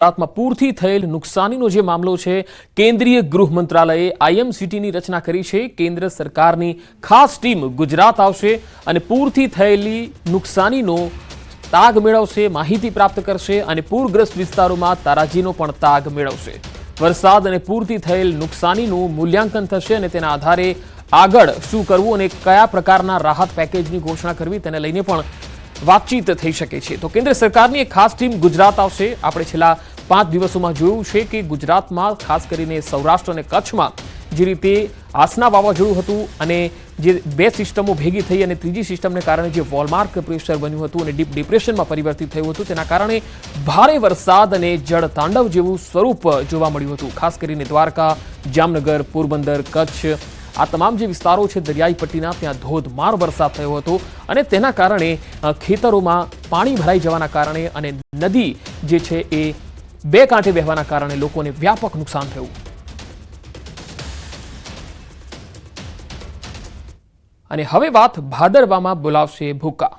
ગુજરાતમાં પૂરથી થયેલ નુકસાનીનો જે મામલો છે, કેન્દ્રીય ગૃહ મંત્રાલયે આઈએમસીટીની રચના કરી છે. કેન્દ્ર સરકારની ખાસ ટીમ ગુજરાત આવશે અને પૂરથી થયેલી નુકસાનીનો તાગ મેળવશે, માહિતી પ્રાપ્ત કરશે અને પૂરગ્રસ્ત વિસ્તારોમાં તારાજીનો પણ તાગ મેળવશે. વરસાદ અને પૂરથી થયેલ નુકસાનીનું મૂલ્યાંકન થશે અને તેના આધારે આગળ શું કરવું અને કયા પ્રકારના રાહત પેકેજની ઘોષણા કરવી તેને લઈને પણ વાતચીત થઈ શકે છે. તો કેન્દ્ર સરકારની એક ખાસ ટીમ ગુજરાત આવશે. આપણે છેલ્લા પાંચ દિવસોમાં જોયું છે કે ગુજરાતમાં ખાસ કરીને સૌરાષ્ટ્ર અને કચ્છમાં જે રીતે આસના વાવાઝોડું હતું અને જે બે સિસ્ટમો ભેગી થઈ અને ત્રીજી સિસ્ટમને કારણે જે વોલમાર્ક પ્રેશર બન્યું હતું અને ડીપ ડિપ્રેશનમાં પરિવર્તિત થયું હતું, તેના કારણે ભારે વરસાદ અને જળ તાંડવ જેવું સ્વરૂપ જોવા મળ્યું હતું. ખાસ કરીને દ્વારકા, જામનગર, પોરબંદર, કચ્છ આ તમામ જે વિસ્તારો છે દરિયાઈ પટ્ટીના ત્યાં ધોધમાર વરસાદ થયો હતો અને તેના કારણે ખેતરોમાં પાણી ભરાઈ જવાના કારણે અને નદી જે છે એ બે કાંઠે વહેવાના કારણે લોકોને વ્યાપક નુકસાન થયું. અને હવે વાત ભાદરવામાં બોલાવશે ભૂકા.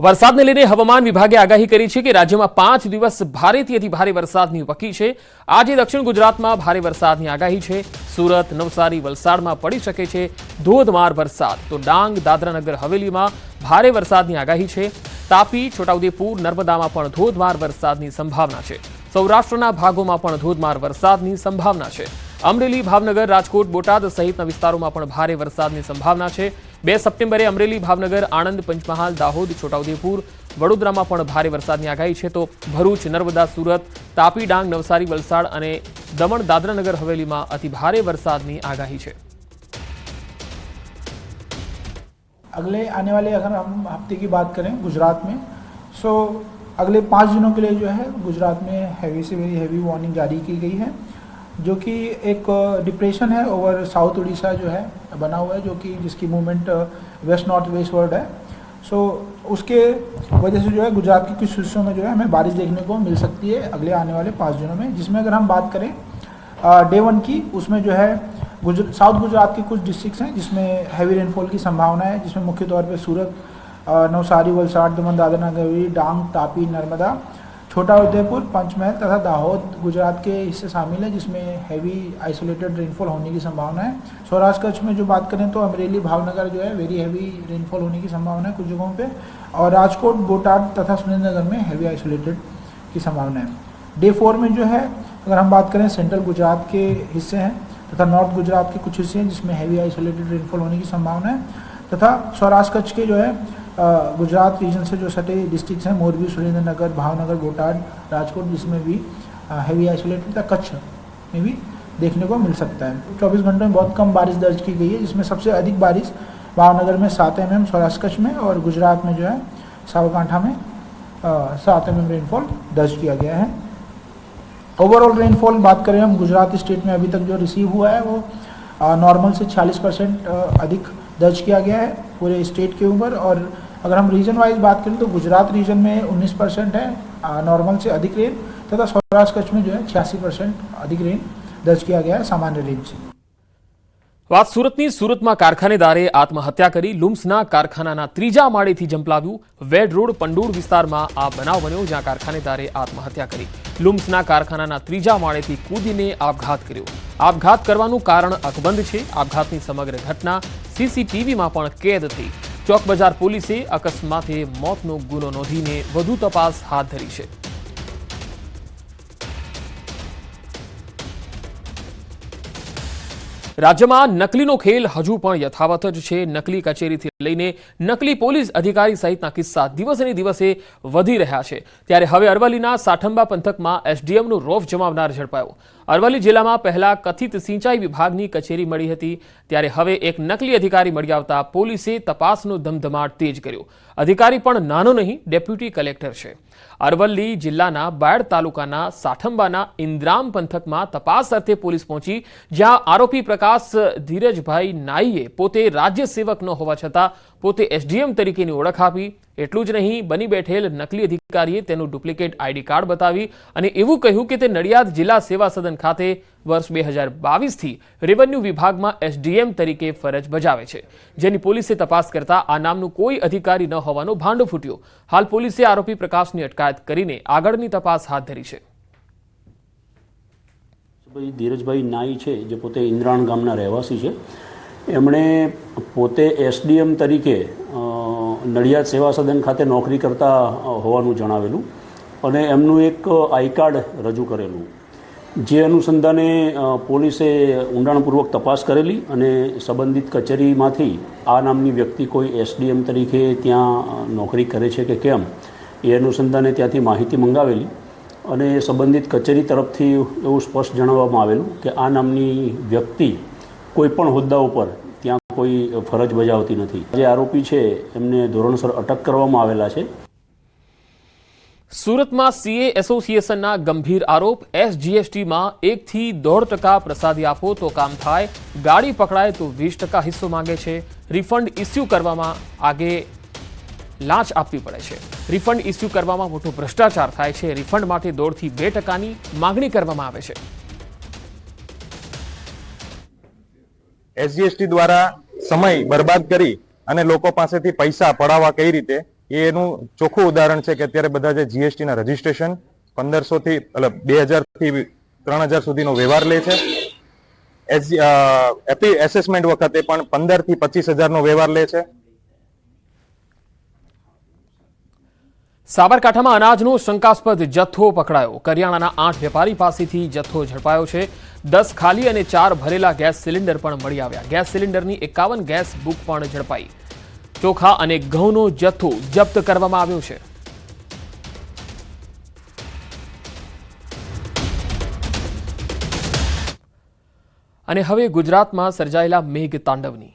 વરસાદને લઈને હવામાન વિભાગે આગાહી કરી છે કે રાજ્યમાં પાંચ દિવસ ભારેથી અતિ ભારે વરસાદની વકી છે. આજે દક્ષિણ ગુજરાતમાં ભારે વરસાદની આગાહી છે. સુરત, નવસારી વલસાડમાં પડી શકે છે ધોધમાર વરસાદ. તો ડાંગ, દાદરાનગર, હવેલીમાં ભારે વરસાદની આગાહી છે. તાપી, છોટાઉદેપુર, નર્મદામાં પણ ધોધમાર વરસાદની સંભાવના છે. સૌરાષ્ટ્રના ભાગોમાં પણ ધોધમાર વરસાદની સંભાવના છે. અમરેલી, ભાવનગર, રાજકોટ, બોટાદ સહિતના વિસ્તારોમાં પણ ભારે વરસાદની સંભાવના છે. બે સપ્ટેમ્બરે અમરેલી ભાવનગર આણંદ પંચમહાલ દાહોદ છોટાઉદેપુર વડોદરામાં પણ ભારે વરસાદની આગાહી છે તો ભરૂચ નર્મદા સુરત તાપી ડાંગ નવસારી વલસાડ અને દમણ દાદરાનગર હવેલીમાં અતિ ભારે વરસાદની આગાહી છે अगले आने वाले अगर हम हफ्ते की बात करें गुजरात में सो अगले पाँच दिनों के लिए जो है गुजरात में हैवी से वेरी हैवी वार्निंग जारी की गई है जो कि एक डिप्रेशन है ओवर साउथ उड़ीसा जो है बना हुआ है जो कि जिसकी movement west north west word है। सो so, उसके वजह से जो है गुजरात के कुछ हिस्सों में जो है हमें बारिश देखने को मिल सकती है अगले आने वाले पाँच दिनों में जिसमें अगर हम बात करें डे वन की उसमें जो है गुजर साउथ गुजरात के कुछ डिस्ट्रिक्ट्स हैं जिसमें हैवी रेनफॉल की संभावना है जिसमें मुख्य तौर पर सूरत नवसारी वलसाड़ दमन दादरा नगर डांग तापी नर्मदा छोटा उदयपुर, पंचमहल तथा दाहोद गुजरात के हिस्से शामिल है, जिसमें हैवी आइसोलेटेड रेनफॉल होने की संभावना है। सौराष्ट्र कच्छ में जो बात करें तो अमरेली भावनगर जो है वेरी हैवी रेनफॉल होने की संभावना है कुछ जगहों पे। और राजकोट बोटाड तथा सुरेंद्रनगर में हैवी आइसोलेटेड की संभावना है। डे फोर में जो है, अगर हम बात करें सेंट्रल गुजरात के हिस्से हैं तथा नॉर्थ गुजरात के कुछ हिस्से हैं, जिसमें हैवी आइसोलेटेड रेनफॉल होने की संभावना है। तथा सौराष्ट्र कच्छ के जो है गुजरात रीजन से जो सटे डिस्ट्रिक्ट्स हैं, मोरबी, सुरेंद्रनगर, भावनगर, बोटाड, राजकोट, जिसमें भी हैवी आइसोलेटेड तथा कच्छ में भी देखने को मिल सकता है। 24 घंटों में बहुत कम बारिश दर्ज की गई है, जिसमें सबसे अधिक बारिश भावनगर में सात एम एम सौराष्ट्र में और गुजरात में जो है साबरकांठा में सात एम एम रेनफॉल दर्ज किया गया है। ओवरऑल रेनफॉल बात करें हम, गुजरात स्टेट में अभी तक जो रिसीव हुआ है वो नॉर्मल से 40 परसेंट अधिक दर्ज किया गया है पूरे स्टेट के ऊपर और अगर हम रीजन वाइज बात करें तो गुजरात रीजन में 19 परसेंट है नॉर्मल से अधिक रेन तथा सौराष्ट्र कच्छ में जो है छियासी परसेंट अधिक रेन दर्ज किया गया है सामान्य रेंज से વાત સુરતની સુરતમાં કારખાનેદારે આત્મહત્યા કરી લુમ્સના કારખાનાના ત્રીજા માળેથી જંપલાવ્યું વેડ રોડ પંડુર વિસ્તારમાં આ બનાવ બન્યો જ્યાં કારખાનેદારે આત્મહત્યા કરી લુમ્સના કારખાનાના ત્રીજા માળેથી કૂદીને આપઘાત કર્યો આપઘાત કરવાનું કારણ અકબંધ છે આપઘાતની સમગ્ર ઘટના સીસીટીવીમાં પણ કેદ થઈ. ચોક બજાર પોલીસે અકસ્માતે મોતનો ગુનો નોંધીને વધુ તપાસ હાથ ધરી છે. રાજ્યમાં નકલીનો ખેલ હજુ પણ યથાવત જ છે. નકલી કચેરીથી લઈને નકલી પોલીસ અધિકારી સહિતના કિસ્સા દિવસે દિવસે વધી રહ્યા છે. ત્યારે હવે અરવલ્લીના સાઠંબા પંથકમાં એસડીએમનું રોફ જમાવનાર ઝડપાયો. અરવલ્લી જિલ્લામાં પહેલા કથિત સિંચાઈ વિભાગની કચેરી મળી હતી, ત્યારે હવે એક નકલી અધિકારી મળી આવતા પોલીસે તપાસનો ધમધમાટ તેજ કર્યો. અધિકારી પણ નાનો નહીં, ડેપ્યુટી કલેક્ટર છે. અરવલ્લી જિલ્લાના બાયડ તાલુકાના સાઠંબાના ઇન્દ્રામ પંથકમાં તપાસ અર્થે પોલીસ પહોંચી, જ્યાં આરોપી પ્રકાશ ધીરજભાઈ નાઈએ પોતે રાજ્ય સેવક ન હોવા છતાં પોતે એસડીએમ તરીકેની ઓળખ આપી એટલું જ નહીં, બની બેઠેલ નકલી અધિકારીએ તેનું ડુપ્લિકેટ આઈડી કાર્ડ બતાવી અને એવું કહ્યું કે તે નડિયાદ જિલ્લા સેવા સદન ખાતે વર્ષ બે હજાર બાવીસથી રેવન્યુ વિભાગમાં એસડીએમ તરીકે ફરજ બજાવે છે. જેની પોલીસે તપાસ કરતા આ નામનું કોઈ અધિકારી ન હોવાનો ભાંડો ફૂટ્યો. હાલ પોલીસે આરોપી પ્રકાશની અટકાયત કરીને આગળની તપાસ હાથ ધરી છે. ભાઈ, ધીરજભાઈ નાઈ છે, જે પોતે ઇન્દ્રાણ ગામના રહેવાસી છે. એમણે પોતે એસડીએમ તરીકે નડિયાદ સેવા સદન ખાતે નોકરી કરતા હોવાનું જણાવેલું અને એમનું એક આઈ કાર્ડ રજૂ કરેલું. જે અનુસંધાને પોલીસે ઊંડાણપૂર્વક તપાસ કરેલી અને સંબંધિત કચેરીમાંથી આ નામની વ્યક્તિ કોઈ એસડીએમ તરીકે ત્યાં નોકરી કરે છે કે કેમ, એ અનુસંધાને ત્યાંથી માહિતી મંગાવેલી અને સંબંધિત કચેરી તરફથી એવું સ્પષ્ટ જણાવવામાં આવેલું કે આ નામની વ્યક્તિ કોઈપણ હોદ્દા ઉપર કોઈ ફરજ બજાવતી નથી. જે આરોપી છે એમને ધોરણસર અટક કરવામાં આવેલા છે. સુરતમાં સીએ એસોસિએશનના ગંભીર આરોપ એસજીએસટીમાં એકથી દોઢ ટકા પ્રસાદી આપો તો કામ થાય ગાડી પકડાય તો વીસ ટકા હિસ્સો માંગે છે. રિફંડ ઇસ્યુ કરવામાં આગે લાંચ આપવી પડે છે. રિફંડ ઇસ્યુ કરવામાં મોટો ભ્રષ્ટાચાર થાય છે. રિફંડ માટે દોઢથી બે ટકાની માગણી કરવામાં આવે છે. એસજીએસટી દ્વારા સમય બરબાદ કરી અને લોકો પાસેથી પૈસા પડાવવા કઈ રીતે, એ એનું ચોખ્ખું ઉદાહરણ છે કે અત્યારે બધા જે જીએસટીના રજીસ્ટ્રેશન પંદરસો થી બેથી ત્રણ હજાર સુધીનો વ્યવહાર લે છે. એપી એસેસમેન્ટ વખતે પણ પંદરથી પચીસ હજારનો વ્યવહાર લે છે. સાબરકાંઠામાં અનાજનો શંકાસ્પદ જથ્થો પકડાયો. કરિયાણાના આઠ વેપારી પાસેથી જથ્થો ઝડપાયો છે. દસ ખાલી અને ચાર ભરેલા ગેસ સિલિન્ડર પણ મળી આવ્યા. ગેસ સિલિન્ડરની એકાવન ગેસ બુક પણ ઝડપાઈ. ચોખા અને ઘઉંનો જથ્થો જપ્ત કરવામાં આવ્યો છે. અને હવે ગુજરાતમાં સર્જાયેલા મેઘ તાંડવની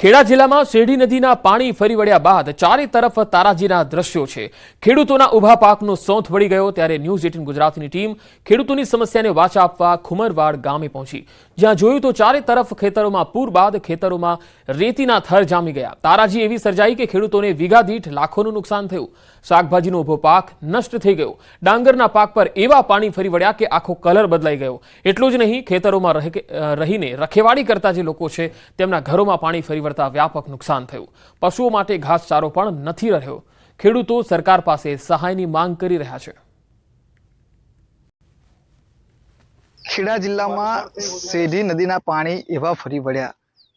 ખેડા જિલ્લામાં શેરડી નદીના પાણી ફરી વળ્યા બાદ ચારે તરફ તારાજીના દ્રશ્યો છે. ખેડૂતોના ઊભા પાકનો સોંથ વળી ગયો ત્યારે ન્યૂઝ એટીન ગુજરાતની ટીમ ખેડૂતોની સમસ્યાને વાચા આપવા ખુમરવાડ ગામે પહોંચી. જ્યાં જોયું તો ચારે તરફ ખેતરોમાં પૂર બાદ ખેતરોમાં રેતીના થર જામી ગયા. તારાજી એવી સર્જાઈ કે ખેડૂતોને વીઘા દીઠ લાખોનું નુકસાન થયું. શાકભાજીનો ઊભો પાક નષ્ટ થઈ ગયો. ડાંગરના પાક પર એવા પાણી ફરી વળ્યા કે આખો કલર બદલાઈ ગયો. એટલું જ નહીં, ખેતરોમાં રહે- રહીને રખેવાડી કરતા જે લોકો છે, તેમના ઘરોમાં પાણી ફરી વળતા વ્યાપક નુકસાન થયું. પશુઓ માટે ઘાસચારો પણ નથી રહ્યો. ખેડૂતો સરકાર પાસે સહાયની માંગ કરી રહ્યા છે. ખેડા જિલ્લામાં શેઢી નદીના પાણી એવા ફરી વળ્યા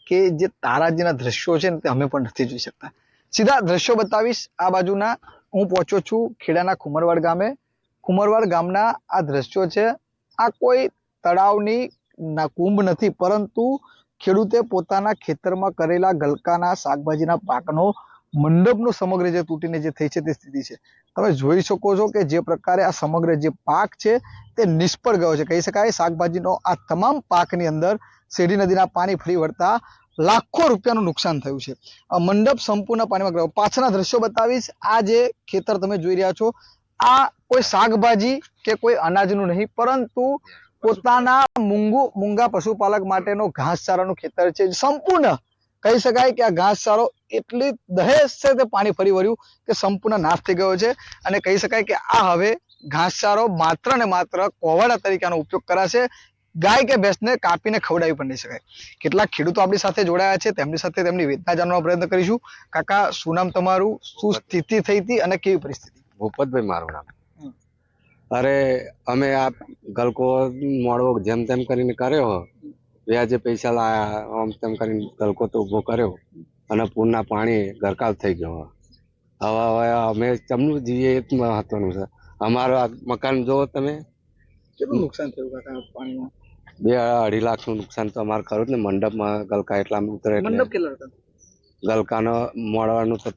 કે જે તારાજીના દ્રશ્યો છે ને તે અમે પણ નથી જોઈ શકતા. સીધા દ્રશ્યો બતાવીશ. આ બાજુના હું પહોંચ્યો છું ખેડાના ખુમરવાડ ગામે. ખુમરવાડ ગામના આ દ્રશ્યો છે. આ કોઈ તળાવની ના કુંભ નથી, પરંતુ ખેડૂતે પોતાના ખેતરમાં કરેલા ગલકાના શાકભાજીના પાકનો મંડપનો સમગ્ર જે તૂટીને જે થઈ છે તે સ્થિતિ છે. તમે જોઈ શકો છો કે જે પ્રકારે આ સમગ્ર જે પાક છે તે નિષ્ફળ ગયો છે. કહી શકાય શાકભાજીનો આ તમામ પાકની અંદર શેરડી નદીના પાણી ફરી વળતા લાખો રૂપિયાનું નુકસાન થયું છે. આ મંડપ સંપૂર્ણ પાણીમાં ગયો. પાછળના દ્રશ્યો બતાવીશ. આ જે ખેતર તમે જોઈ રહ્યા છો, આ કોઈ શાકભાજી કે કોઈ અનાજનું નહીં, પરંતુ પોતાના મૂંગુ, મૂંગા પશુપાલક માટેનો ઘાસચારાનું ખેતર છે. સંપૂર્ણ કહી શકાય કે આ ઘાસચારો એટલી દહેજ છે તે પાણી ફરી વળ્યું કે સંપૂર્ણ નાશ થઈ ગયો છે. અને કહી શકાય કે આ હવે ઘાસચારો માત્ર ને માત્ર કોવાડા તરીકેનો ઉપયોગ કરાશે. ગાય કે ભેંસને કાપીને ખવડાવી પણ નહીં શકાય. કેટલાક ખેડૂતો આપણી સાથે જોડાયા છે. તેમની સાથે તેમની વેદના જાણવાનો પ્રયત્ન કરીશું. કાકા શું નામ તમારું? શું સ્થિતિ થઈ હતી અને કેવી પરિસ્થિતિ? ભૂપતભાઈ મારું નામ. અરે અમે આ ગલકો મોડવો જેમ તેમ કરીને કર્યો. વ્યાજે પૈસા લાયા આમ તેમ કરીને ગલકો તો ઊભો કર્યો અને પૂરના પાણી ગરકાવ થઈ ગયો. હવે હવે અમે ચમનું જીવીએ એ જ મહત્વનું છે. અમારું આ મકાન જોવો તમે. કેટલું નુકસાન થયું કાકા પાણીમાં? બે અઢી લાખનું નુકસાન તો અમારે ખરું જ ને. મંડપમાં ગલકા એટલા ઉતરે મંડપ કેટલા હતા? ગલકાનો મોડવાનું તો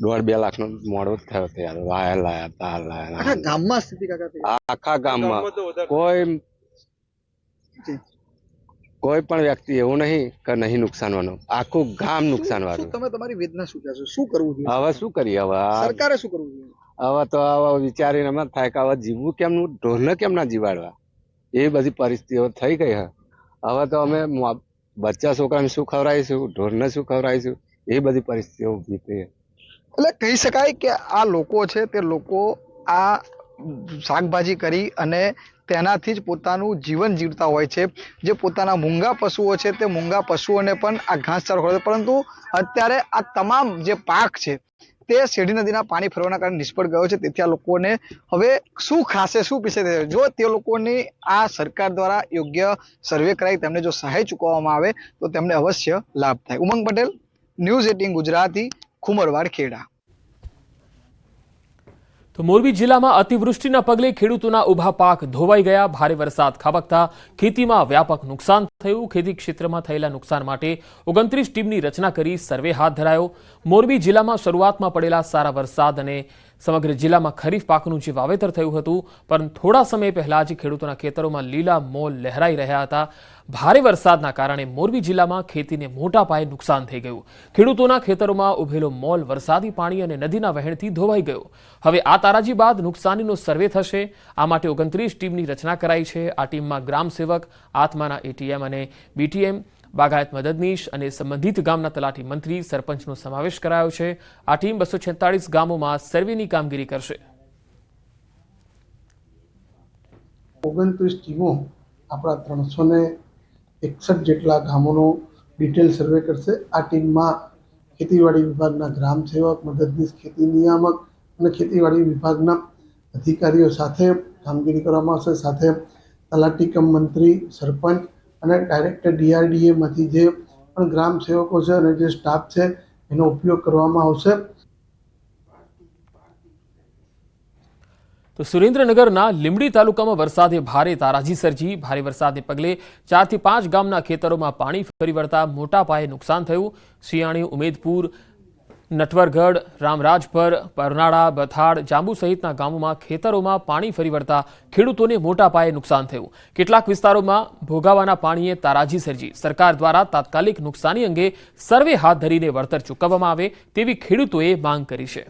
દોઢ બે લાખનું મોડો જ થયો ત્યારે વાયા લાયા તાર લાયા. આખા ગામમાં સ્થિતિ કાકા આખા ગામમાં. કોઈ. કોઈ પણ વ્યક્તિ એવું નહીં કે નહીં નુકસાનવાનું. આખું ગામ નુકસાન વાળું તમે તમારી વેદના શું કહેશો શું કરવું જોઈએ? હવે શું કરીએ? હવે સરકારે શું કરવું જોઈએ? હવે તો હવે વિચારીને એમ થાય કે હવે જીવવું કેમનું ઢોરને કેમ ના જીવાડવા? એ બધી પરિસ્થિતિઓ થઈ ગઈ હે. હવે તો અમે બચ્ચા છોકરાને શું ખવડાવીશું? ઢોરને શું ખવડાવીશું? એ બધી પરિસ્થિતિઓ ઊભી થઈ એટલે કહી શકાય કે આ લોકો છે તે લોકો આ શાકભાજી કરી અને તેનાથી જ પોતાનું જીવન જીવતા હોય છે. જે પોતાના મૂંગા પશુઓ છે તે મૂંગા પશુઓને પણ આ ઘાસચારો ખવડાવે. પરંતુ અત્યારે આ તમામ જે પાક છે તે શેઢી નદીના પાણી ફરવાના કારણે નિષ્ફળ ગયો છે. તેથી આ લોકોને હવે શું ખાશે શું પીશે જો તે લોકોની આ સરકાર દ્વારા યોગ્ય સર્વે કરાવી તેમને જો સહાય ચૂકવવામાં આવે તો તેમને અવશ્ય લાભ થાય. Umang Patel, News Eighteen Gujarati, Khumarwad Kheda. તો મોરબી જિલ્લામાં અતિવૃષ્ટિના પગલે ખેડૂતોના ઊભા પાક ધોવાઈ ગયા. ભારે વરસાદ ખાબકતા ખેતીમાં વ્યાપક નુકસાન થયું. ખેતી ક્ષેત્રમાં થયેલા નુકસાન માટે ઓગણત્રીસ ટીમની રચના કરી સર્વે હાથ ધરાયો. મોરબી જિલ્લામાં શરૂઆતમાં પડેલા સારા વરસાદ અને સમગ્ર જિલ્લામાં ખરીફ પાકનું જે વાવેતર થયું હતું, પણ થોડા સમય પહેલા જ ખેડૂતોના ખેતરોમાં લીલા મોલ લહેરાઈ રહ્યા હતા. ભારે વરસાદના કારણે મોરબી જિલ્લામાં ખેતીને મોટા પાયે નુકસાન થઈ ગયું. ખેડૂતોના ખેતરોમાં ઉભેલો મોલ વરસાદી પાણી અને નદીના વહેણથી ધોવાઈ ગયો. હવે આ તારાજી બાદ નુકસાનીનો સર્વે થશે. આ માટે ઓગણત્રીસ ટીમની રચના કરાઈ છે. આ ટીમમાં ગ્રામ સેવક આત્માના એટીએમ અને બીટીએમ બાગાયત મદદનીશ અને સંબંધિત ગામના તલાટી મંત્રી સરપંચનો સમાવેશ કરાયો છે. આ ટીમ બસો છેતાળીસ ગામોમાં સર્વેની કામગીરી કરશે. ઓગણત્રીસ ટીમો આપણા ત્રણસો ને એકસઠ જેટલા ગામોનો ડિટેલ સર્વે કરશે. આ ટીમમાં ખેતીવાડી વિભાગના ગ્રામ સેવક, મદદનીશ, ખેતી નિયામક અને ખેતીવાડી વિભાગના અધિકારીઓ સાથે કામગીરી કરવામાં આવશે. સાથે તલાટી કમ મંત્રી, સરપંચ અને ડાયરેક્ટ ડીઆરડીએમાંથી જે પણ ગ્રામ સેવકો છે અને જે સ્ટાફ છે, એનો ઉપયોગ કરવામાં આવશે. તો સુરેન્દ્રનગરના લીંબડી તાલુકામાં વરસાદે ભારે તારાજી સર્જી. ભારે વરસાદને પગલે ચારથી પાંચ ગામના ખેતરોમાં પાણી ફરી વળતા મોટા પાયે નુકસાન થયું. શિયાણી ઉમેદપુર નટવરગઢ રામરાજપર પરનાળા બથાડ જાંબુ સહિતના ગામોમાં ખેતરોમાં પાણી ફરી વળતા ખેડૂતોને મોટા પાયે નુકસાન થયું. કેટલાક વિસ્તારોમાં ભોગાવાના પાણીએ તારાજી સર્જી. સરકાર દ્વારા તાત્કાલિક નુકસાની અંગે સર્વે હાથ ધરીને વળતર ચૂકવવામાં આવે તેવી ખેડૂતોએ માંગ કરી છે.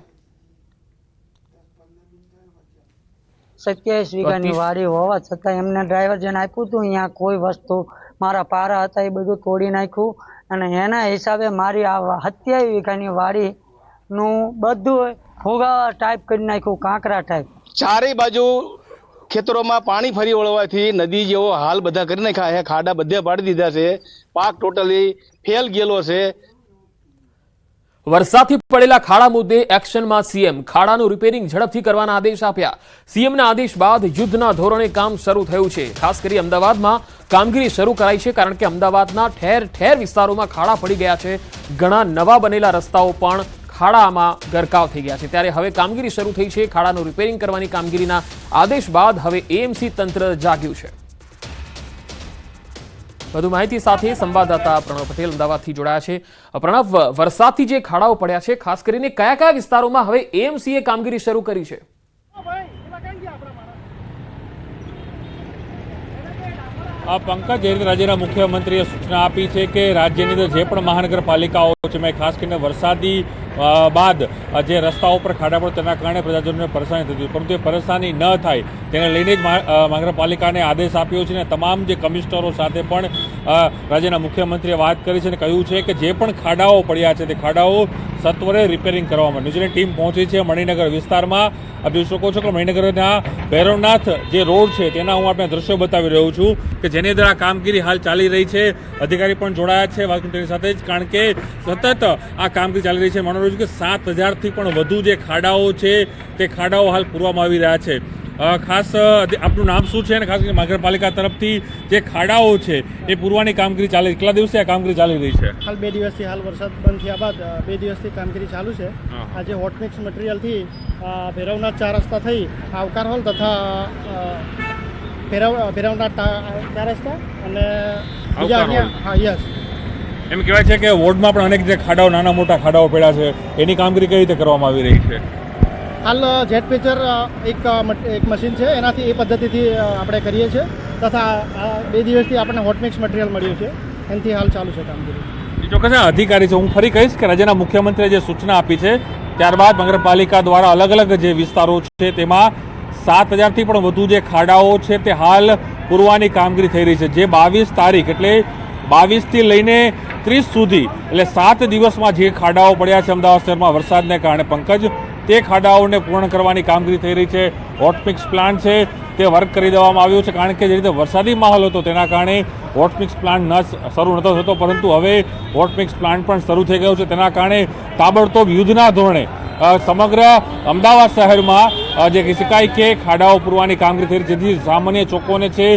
સત્યાવીસ વીઘાની વાડી હોવા છતાં એમને ડ્રાઈવર જેને આપ્યું હતું અહીંયા કોઈ વસ્તુ મારા પારા હતા એ બધું તોડી નાખ્યું. અને એના હિસાબે મારી આ સત્યાવીસ વીઘાની વાડીનું બધું ફુગાવા ટાઈપ કરી નાખ્યું, કાંકરા ટાઈપ ચારે બાજુ ખેતરોમાં પાણી ફરી વળવાથી નદી જેવો હાલ બધા કરી નાખ્યા. છે ખાડા બધે પાડી દીધા છે. પાક ટોટલી ફેલ ગયેલો છે. વરસાદથી પડેલા ખાડા મુદ્દે એક્શનમાં સીએમ. ખાડાનું રિપેરિંગ ઝડપથી કરવાના આદેશ આપ્યા. સીએમના આદેશ બાદ યુદ્ધના ધોરણે કામ શરૂ થયું છે. ખાસ કરી અમદાવાદમાં કામગીરી શરૂ કરાઈ છે કારણ કે અમદાવાદના ઠેર ઠેર વિસ્તારોમાં ખાડા પડી ગયા છે. ઘણા નવા બનેલા રસ્તાઓ પણ ખાડામાં ગરકાવ થઈ ગયા છે. ત્યારે હવે કામગીરી શરૂ થઈ છે. ખાડાનું રિપેરિંગ કરવાની કામગીરીના આદેશ બાદ હવે એએમસી તંત્ર જાગ્યું છે. વધુ માહિતી સાથે સંવાદદાતા પ્રણવ પટેલ અમદાવાદથી જોડાયા છે. પ્રણવ, વરસાદથી જે ખાડાઓ પડ્યા છે, ખાસ કરીને કયા કયા વિસ્તારોમાં હવે એએમસીએ કામગીરી શરૂ કરી છે? આ પંકજ એ રાજ્યના મુખ્યમંત્રીએ સૂચના આપી છે કે રાજ્યની અંદર જે પણ મહાનગરપાલિકાઓ છે મેં ખાસ કરીને વરસાદી બાદ જે રસ્તાઓ પર ખાડા પડે તેના કારણે પ્રજાજનોને પરેશાની થતી પરંતુ એ પરેશાની ન થાય તેને લઈને જ મહા- મહાનગરપાલિકાને આદેશ આપ્યો છે અને તમામ જે કમિશનરો સાથે પણ રાજ્યના મુખ્યમંત્રીએ વાત કરી છે અને કહ્યું છે કે જે પણ ખાડાઓ પડ્યા છે તે ખાડાઓ સત્વરે રિપેરિંગ કરવામાં. ન્યૂઝીલેન્ડ ટીમ પહોંચી છે મણિનગર વિસ્તારમાં. આપ જોઈ શકો છો કે મણિનગરના ભૈરવનાથ જે રોડ છે તેના હું આપણે દ્રશ્યો બતાવી રહ્યો છું કે જેની અંદર આ કામગીરી હાલ ચાલી રહી છે. અધિકારી પણ જોડાયા છે. વાત તેની સાથે જ, કારણ કે સતત આ કામગીરી ચાલી રહી છે માનો રહ્યું છે કે સાત હજારથી પણ વધુ જે ખાડાઓ છે તે ખાડાઓ હાલ પૂરવામાં આવી રહ્યા છે. ખાસ આપનું નામ શું છે અને ખાસ કરીને મહાનગરપાલિકા તરફથી જે ખાડાઓ છે એ પૂરવાની કામગીરી ચાલે કેટલા દિવસે આ કામગીરી ચાલી રહી છે? હાલ બે દિવસથી હાલ વરસાદ બંધ થયા બાદ બે દિવસથી કામગીરી ચાલુ છે. આજે હોટમિક્સ મટીરિયલથી ભેરવનાથ ચાર રસ્તા થઈ આવકાર હોલ તથા ભેરવ ભૈરવ ભૈરવનાથ ચાર રસ્તા અને બીજા હા યસ. એમ કહેવાય છે કે વોર્ડમાં પણ અનેક જે ખાડાઓ નાના મોટા ખાડાઓ પડ્યા છે એની કામગીરી કઈ રીતે કરવામાં આવી રહી છે? હાલ જેટ પેચર એક એક મશીન છે. એનાથી એ પદ્ધતિથી આપણે કરીએ છીએ. તથા આ બે દિવસથી આપણને હોટ મિક્સ મટીરિયલ મળ્યું છે. એનાથી હાલ ચાલુ છે કામગીરી. ચોક્કસ અધિકારી છે? હું ફરી કહીશ કે રાજ્યના મુખ્યમંત્રીએ જે સૂચના આપી છે ત્યારબાદ નગરપાલિકા દ્વારા અલગ અલગ જે વિસ્તારો છે તેમાં સાત હજારથી પણ વધુ જે ખાડાઓ છે તે હાલ પૂરવાની કામગીરી થઈ રહી છે. જે બાવીસ તારીખ એટલે બાવીસથી લઈને ત્રીસ સુધી, એટલે સાત દિવસમાં જે ખાડાઓ પડ્યા છે અમદાવાદ શહેરમાં વરસાદને કારણે પંકજ, તે ખાડાઓને પૂર્ણ કરવાની કામગીરી થઈ રહી છે. હોટમિક્સ પ્લાન્ટ છે, તે વર્ક કરી દેવામાં આવ્યું છે, કારણ કે જે રીતે વરસાદી માહોલ હતો તેના કારણે હોટમિક્સ પ્લાન્ટ ન શરૂ નહોતો થતો, પરંતુ હવે હોટમિક્સ પ્લાન્ટ પણ શરૂ થઈ ગયો છે. તેના કારણે તાબડતોબ યુદ્ધના ધોરણે સમગ્ર અમદાવાદ શહેરમાં જે કહી શકાય કે ખાડાઓ પૂરવાની કામગીરી થઈ રહી છે. જેથી સામાન્ય ચોકોને છે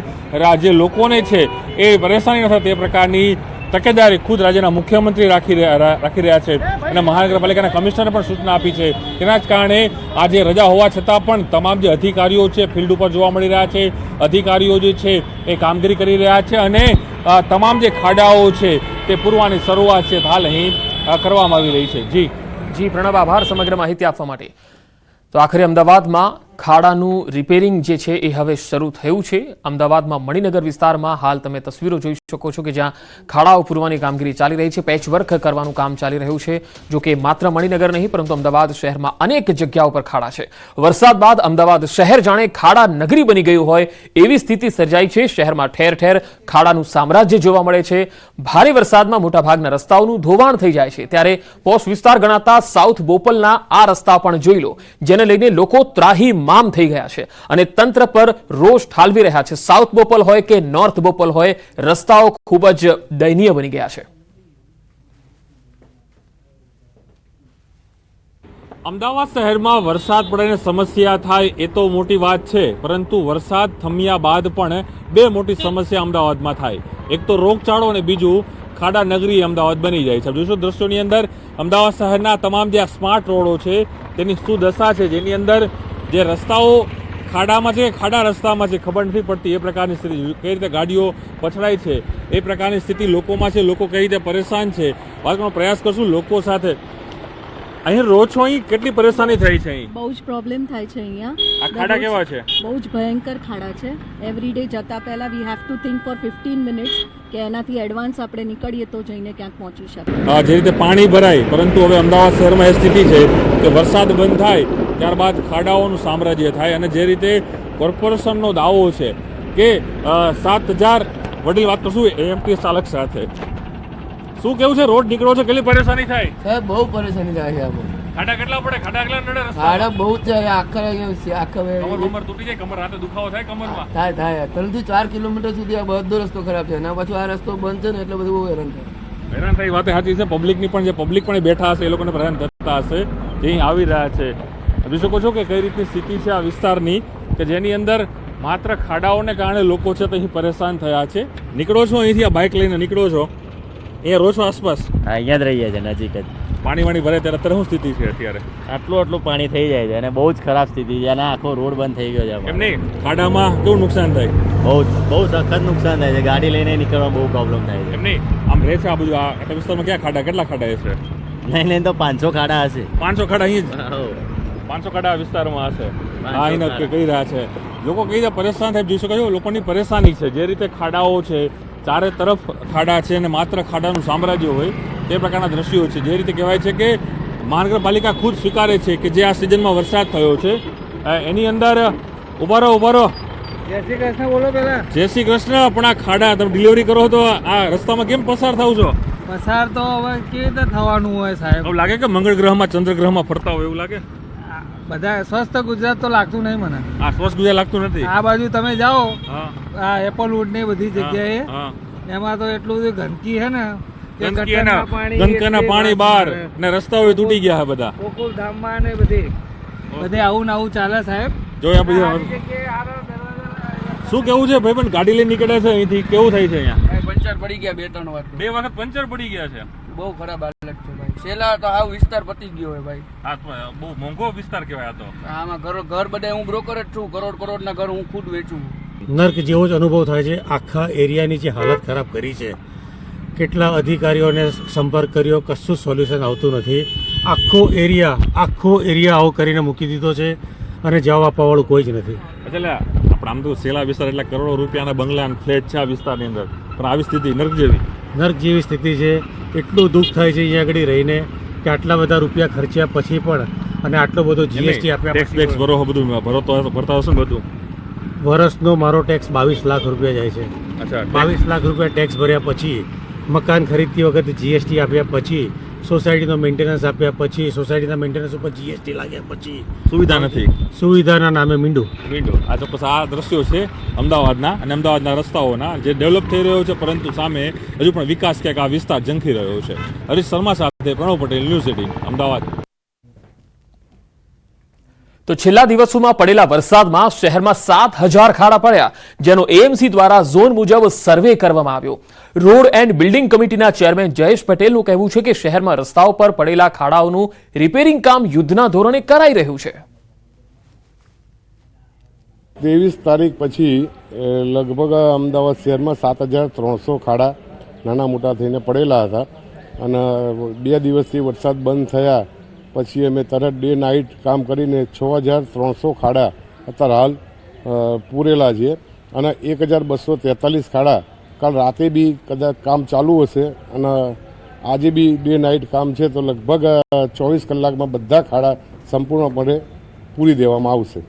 જે લોકોને છે, એ પરેશાની ન થાય તે પ્રકારની તકેદારી ખુદ રાજ્યના મુખ્યમંત્રી રાખી રાખી રહ્યા છે અને મહાનગરપાલિકાના કમિશનરે પણ સૂચના આપી છે. તેના જ કારણે આજે રજા હોવા છતાં પણ તમામ જે અધિકારીઓ છે, ફિલ્ડ ઉપર જોવા મળી રહ્યા છે. અધિકારીઓ જે છે, એ કામગીરી કરી રહ્યા છે અને તમામ જે ખાડાઓ છે, તે પૂરવાની શરૂઆત છે હાલ અહીં કરવામાં આવી રહી છે. જી. જી પ્રણવ આભાર સમગ્ર માહિતી આપવા માટે. તો આખરે અમદાવાદમાં ખાડાનું રિપેરિંગ જે છે એ હવે શરૂ થયું છે. અમદાવાદમાં મણિનગર વિસ્તારમાં હાલ તમે તસવીરો જોઈ શકો છો કે જ્યાં ખાડાઓ પૂરવાની કામગીરી ચાલી રહી છે. પેચવર્ક કરવાનું કામ ચાલી રહ્યું છે, જો કે માત્ર મણિનગર નહીં, પરંતુ અમદાવાદ શહેરમાં અનેક જગ્યાઓ પર ખાડા છે. વરસાદ બાદ અમદાવાદ શહેર જાણે ખાડા નગરી બની ગયું હોય એવી સ્થિતિ સર્જાઈ છે. શહેરમાં ઠેર ઠેર ખાડાનું સામ્રાજ્ય જોવા મળે છે. ભારે વરસાદમાં મોટાભાગના રસ્તાઓનું ધોવાણ થઈ જાય છે. ત્યારે પોસ્ટ વિસ્તાર ગણાતા સાઉથ બોપલના આ રસ્તા પણ જોઈ લો. જેને લઈને લોકો ત્રાહી મામ થઈ ગયા છે. અને તંત્ર પર રોષ ઠાલવી રહ્યા છે. સાઉથ બોપલ હોય કે નોર્થ બોપલ હોય, રસ્તાઓ ખૂબ જ દયનીય બની ગયા છે. અમદાવાદ શહેરમાં વરસાદ પડે સમસ્યા થાય એ તો મોટી વાત છે, પરંતુ વરસાદ થમ્યા બાદ પણ બે મોટી સમસ્યા અમદાવાદમાં થાય. એક તો રોગચાળો અને બીજું ખાડા નગરી અમદાવાદ બની જાય છે. જોશો દ્રશ્યોની અંદર, અમદાવાદ શહેરના તમામ જે સ્માર્ટ રોડો છે, તેની શું દશા છે. જેની અંદર જે રસ્તાઓ ખાડામાં છે ખાડા રસ્તામાં છે ખબર નથી પડતી એ પ્રકારની સ્થિતિ. કઈ રીતે ગાડીઓ પછડાય છે એ પ્રકારની સ્થિતિ લોકોમાં છે લોકો કઈ રીતે પરેશાન છે વાત પ્રયાસ કરશું લોકો સાથે. અહીં રહો છો અહીં? કેટલી પરેશાની થઈ છે અહીં? બહુ જ પ્રોબ્લેમ થાય છે અહીંયા. આ ખાડા કેવા છે? બહુ જ ભયંકર ખાડા છે. એવરી ડે જતા પહેલા we have to think for fifteen minutes કે એનાથી એડવાન્સ આપણે નીકળીએ તો જઈને ક્યાંક પહોંચી શકીએ. જે રીતે પાણી ભરાય પરંતુ હવે અમદાવાદ શહેરમાં એ સ્થિતિ છે કે વરસાદ બંધ થાય ત્યારબાદ ખાડાઓનું સામ્રાજ્ય થાય અને જે રીતે કોર્પોરેશનનો દાવો છે કે સાત હજાર વડીલ વાત કરશું એએમટી ચાલક સાથે. શું કેવું છે? રોડ નીકળો છે કેટલી પરેશાની થાય? સાહેબ બહુ પરેશાની થાય છે આપણે ખાડા કેટલા પડે? ખાડા કેટલા નડે રસ્તા? ભાડા બહુ જ છે આખા આખા કમર કમર તૂટી જાય કમર રાતે દુખાવો થાય કમરમાં. થાય થાય. ત્રણથી ચાર કિલોમીટર સુધી આ બધો રસ્તો ખરાબ છે. અને પછી આ રસ્તો બંધ છે ને એટલે બધું બહુ હેરાન થાય. હેરાન થાય વાત સાચી છે. પબ્લિકની પણ જે પબ્લિક પણ બેઠા હશે એ લોકોને હેરાન થતા હશે જે આવી રહ્યા છે. જોઈ શકો છો કે કઈ રીતની સ્થિતિ છે આ વિસ્તારની કે જેની અંદર માત્ર ખાડાઓને કારણે લોકો છે તો અહીં પરેશાન થયા છે. નીકળો છો અહીંથી આ બાઇક લઈને નીકળો છો. અહીંયા રહો છો આસપાસ અહીંયા જ રહીએ છીએ નજીક જ. પાણી વાણી ભરે ત્યારે અત્યારે શું સ્થિતિ છે અત્યારે? આટલું આટલું પાણી થઈ જાય છે અને બહુ જ ખરાબ સ્થિતિ છે અને આખો રોડ બંધ થઈ ગયો છે એમ નહીં? ખાડામાં કેવું નુકસાન થાય? બહુ જ બહુ સખત નુકસાન થાય છે. ગાડી લઈને નીકળવા બહુ પ્રોબ્લેમ થાય છે. એમ નહીં? આમ રહે છે આ બધું? આ વિસ્તારમાં ક્યાં ખાડા? કેટલા ખાડા છે? નહીં નહીં તો પાંચસો ખાડા હશે. પાંચસો ખાડા અહીં જ. પાંચસો ખાડા વિસ્તારમાં હશે. આ ખાડા. કહી રહ્યા છે. લોકો કઈ રીતે પરેશાન થાય જોઈ શકો છો લોકોની પરેશાની છે. જે રીતે ખાડાઓ છે ચારે તરફ ખાડા છે અને માત્ર ખાડાનું સામ્રાજ્ય હોય તે પ્રકારના દ્રશ્યો છે. જે રીતે કહેવાય છે કે મહાનગરપાલિકા ખુદ સ્વીકારે છે કે જે આ સિઝનમાં વરસાદ થયો છે. એની અંદર ઉભારો રહો ઊભા રહો. જય શ્રી કૃષ્ણ બોલો પેલા જય શ્રી કૃષ્ણ પણ આ ખાડા તમે ડિલિવરી કરો તો આ રસ્તામાં કેમ પસાર થાવ છો? પસાર તો હવે કેવી રીતે થવાનું હોય સાહેબ? એવું લાગે કે મંગળ ગ્રહમાં ચંદ્ર ગ્રહમાં ફરતા હોય એવું લાગે? બધા સ્વસ્થ ગુજરાત તો લાગતું નહીં મને. આ સ્વસ્થ ગુજરાત લાગતું નથી? આ બાજુ તમે જાઓ હા. આ એપલવુડ ને બધી જગ્યાએ. એમાં તો એટલું બધું ગંદકી છે ને પાણી ગંદકીના પાણી બહાર. ને રસ્તાઓ તૂટી ગયા છે બધા. ગોકુલ ધામમાં ને બધી. બધે આવું ને આવું ચાલે સાહેબ. જોયા દરવાજા શું કેવું છે ભાઈ પણ ગાડી લઈને નીકળે છે અહીંથી? કેવું થાય છે અહીંયા? પંચર પડી ગયા બે ત્રણ વાર બે વખત પંચર પડી ગયા છે? બહુ ખરાબ છેલ્લા તો આવ વિસ્તાર પતી ગયો હોય ભાઈ. આ તો બહુ મોંઘો વિસ્તાર કહેવાય આ તો. આમાં ઘર ઘર બધા હું બ્રોકર જ છું. કરોડ કરોડ ના ઘર હું ખુદ વેચું. નર્ક જેવો જ અનુભવ થાય છે આખા એરિયાની જે હાલત ખરાબ કરી છે કેટલા અધિકારીઓને સંપર્ક કર્યો કશું સોલ્યુશન આવતું નથી. આખો એરિયા આખો એરિયા આવો કરીને મૂકી દીધો છે અને જવાબ આપવાવાળું કોઈ જ નથી. એટલે આપણે આમ તો સેલા વિસ્તાર એટલે કરોડો રૂપિયાના બંગલા અને ફ્લેટ છે આ વિસ્તારની અંદર. પણ આવી સ્થિતિ નર્ક જેવી. નર્ક જેવી સ્થિતિ છે એટલું દુઃખ થાય છે અહીંયા આગળ રહીને કે આટલા બધા રૂપિયા ખર્ચ્યા પછી પણ અને આટલો બધો જીએસટી આપ્યા ટેક્સ પછી ભરો બધું ભરો તો ભરતા હશે ને બધું. વર્ષનો મારો ટેક્સ બાવીસ લાખ રૂપિયા જાય છે. અચ્છા બાવીસ લાખ રૂપિયા ટેક્સ ભર્યા પછી મકાન ખરીદતી વખતે જીએસટી આપ્યા પછી સોસાયટીનો મેન્ટેનન્સ આપ્યા પછી સોસાયટીના મેન્ટેનન્સ ઉપર જીએસટી લાગ્યા પછી. સુવિધા નથી. સુવિધાના નામે મીંડું. મીંડું. આ ચોક્કસ આ દ્રશ્યો છે અમદાવાદના અને અમદાવાદના રસ્તાઓના જે ડેવલપ થઈ રહ્યો છે પરંતુ સામે હજુ પણ વિકાસ ક્યાંક આ વિસ્તાર ઝંખી રહ્યો છે. હરીશ શર્મા સાથે પ્રણવ પટેલ ન્યૂઝ એટીન અમદાવાદ. તો છેલ્લા દિવસોમાં પડેલા વરસાદમાં શહેરમાં સાત હજાર ખાડા પડ્યા, જેનો એએમસી દ્વારા ઝોન મુજબ સર્વે કરવામાં આવ્યો. રોડ એન્ડ બિલ્ડિંગ કમિટીના ચેરમેન જયેશ પટેલનું કહેવું છે કે શહેરમાં રસ્તાઓ પર પડેલા ખાડાઓનું રિપેરિંગ કામ યુદ્ધના ધોરણે કરાઈ રહ્યું છે. ત્રેવીસ તારીખ પછી લગભગ અમદાવાદ શહેરમાં સાત હજાર ત્રણસો ખાડા નાના મોટા થઈને પડેલા હતા. અને બે દિવસથી વરસાદ બંધ થયા. પછી અમે તરત ડે નાઇટ કામ કરીને છ હજાર ત્રણસો ખાડા અત્યારે હાલ પૂરેલા છે. અને એક હજાર બસો તેતાલીસ ખાડા કાલ રાતે બી કદાચ કામ ચાલુ હશે. અને આજે બી ડે નાઇટ કામ છે તો લગભગ ચોવીસ કલાકમાં બધા ખાડા સંપૂર્ણપણે પૂરી દેવામાં આવશે.